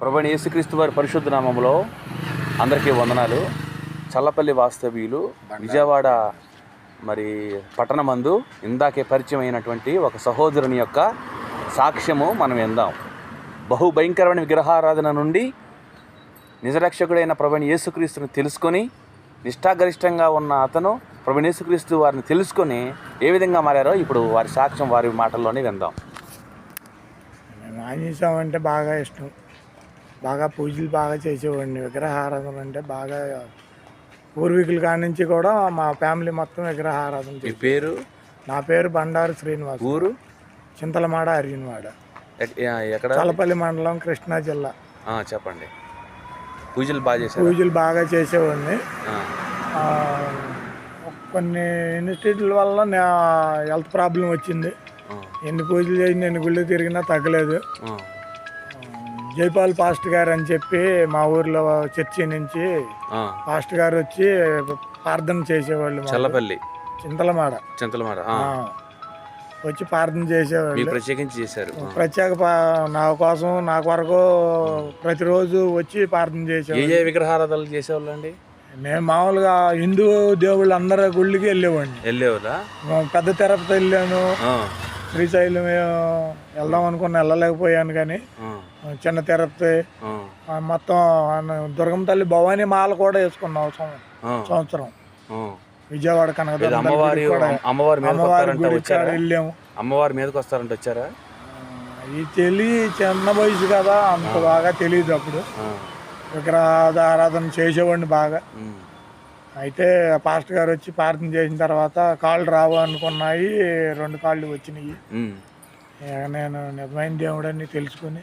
ప్రభుని యేసుక్రీస్తు వారి పరిశుద్ధ నామంలో అందరికీ వందనాలు. చల్లపల్లి వాస్తవ్యులు విజయవాడ మరి పట్టణమందు ఇందాకే పరిచయం అయినటువంటి ఒక సహోదరుని యొక్క సాక్ష్యము మనం విందాం. బహు భయంకరమైన విగ్రహారాధన నుండి నిజరక్షకుడైన ప్రభుని యేసుక్రీస్తుని తెలుసుకొని నిష్ఠాగరిష్టంగా ఉన్న అతను ప్రభుని యేసుక్రీస్తు వారిని తెలుసుకొని ఏ విధంగా మారారో ఇప్పుడు వారి సాక్ష్యం వారి మాటల్లోనే విందాం. నేను అంటే బాగా ఇష్టం. బాగా పూజలు బాగా చేసేవాడిని. విగ్రహారాధన అంటే బాగా పూర్వీకుల కాడి నుంచి కూడా మా ఫ్యామిలీ మొత్తం విగ్రహారాధన మీ చేసి పేరు? నా పేరు బండారు శ్రీనివాస్. ఊరు? చింతలమాడ అరిగినవాడ ఎక్- ఎక్కడ? చలపల్లి మండలం కృష్ణా జిల్లా. చెప్పండి. పూజలు బాగా చేశారు? పూజలు బాగా చేసేవాడిని. కొన్ని ఇన్స్టిట్యూట్ల వల్ల నా హెల్త్ ప్రాబ్లం వచ్చింది. ఎన్ని పూజలు చేసి ఎన్ని గుళ్ళు తిరిగినా తగ్గలేదు. జైపాల్ పాస్ట్ గారు అని చెప్పి మా ఊర్లో చర్చి నుంచి పాస్ట్ గారు వచ్చి ప్రార్థన చేసేవాళ్ళు. చల్లపల్లి. చింతలమాడ. చింతలమాడ. వచ్చి ప్రార్థన చేసేవాళ్ళు. ప్రత్యేకించి చేశారు. ప్రత్యేక నా కోసం నా కొరకు ప్రతిరోజు వచ్చి ప్రార్థన చేసేవాళ్ళు. ఏ విగ్రహారాధనలు చేసేవాళ్ళు అండి? నేను మామూలుగా హిందూ దేవుళ్ళు అందరి గుళ్ళకి వెళ్ళేవాడిని. వెళ్ళేవాళ్ళా? పెద్ద తిరుపతి వెళ్ళాను. శ్రీశైలం వెళ్దాం అనుకున్న వెళ్ళలేకపోయాను కానీ చిన్న తిరుపతి మొత్తం దుర్గమ్మ తల్లి భవానీ మాల కూడా వేసుకున్నాం సంవత్సరం. విజయవాడ కనకదుర్గ అమ్మవారి అమ్మవారి అమ్మవారి వెళ్ళాము. అమ్మవారి మీదకి వస్తారంట వచ్చారా? ఈ తెలి చిన్న వయసు కదా అంత బాగా తెలియదు అప్పుడు. విగ్రహాద ఆరాధన చేసేవాడిని బాగా. అయితే పాస్టర్ గారు వచ్చి ప్రార్థన చేసిన తర్వాత కాళ్ళు రావు అనుకున్నాయి రెండు కాళ్ళు వచ్చినాయి. నేను నిజమైన దేవుడని తెలుసుకుని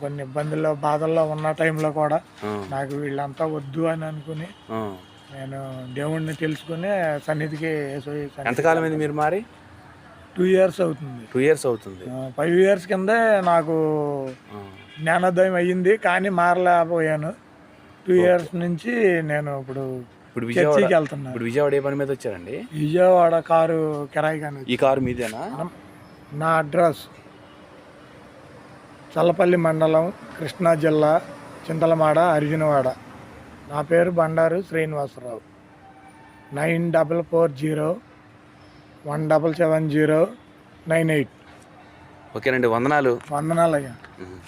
కొన్ని ఇబ్బందుల్లో బాధల్లో ఉన్న టైంలో కూడా నాకు వీళ్ళంతా వద్దు అని అనుకుని. నేను దేవుణ్ణి తెలుసుకుని సన్నిధికి ఎంతకాలం అయింది మీరు మారి? టూ ఇయర్స్ అవుతుంది. టూ ఇయర్స్ అవుతుంది. ఫైవ్ ఇయర్స్ కిందే నాకు జ్ఞానోదయం అయ్యింది కానీ మారలేకపోయాను. టూ ఇయర్స్ నుంచి నేను ఇప్పుడు ఇప్పుడు విజయవాడ చర్చికి వెళ్తున్నాను ఇప్పుడు విజయవాడ ఏ పని మీద వచ్చారండి? విజయవాడ కారు కిరాయి కానీ ఈ కారు మీదేనా? నా అడ్రస్ చల్లపల్లి మండలం కృష్ణా జిల్లా చింతలమాడ అర్జునవాడ. నా పేరు Bandaru Srinivasa Rao. Nine double four zero one double seven zero nine eight. ఓకేనండి వందనాలు. వందనాలయ్యా ఉమ్.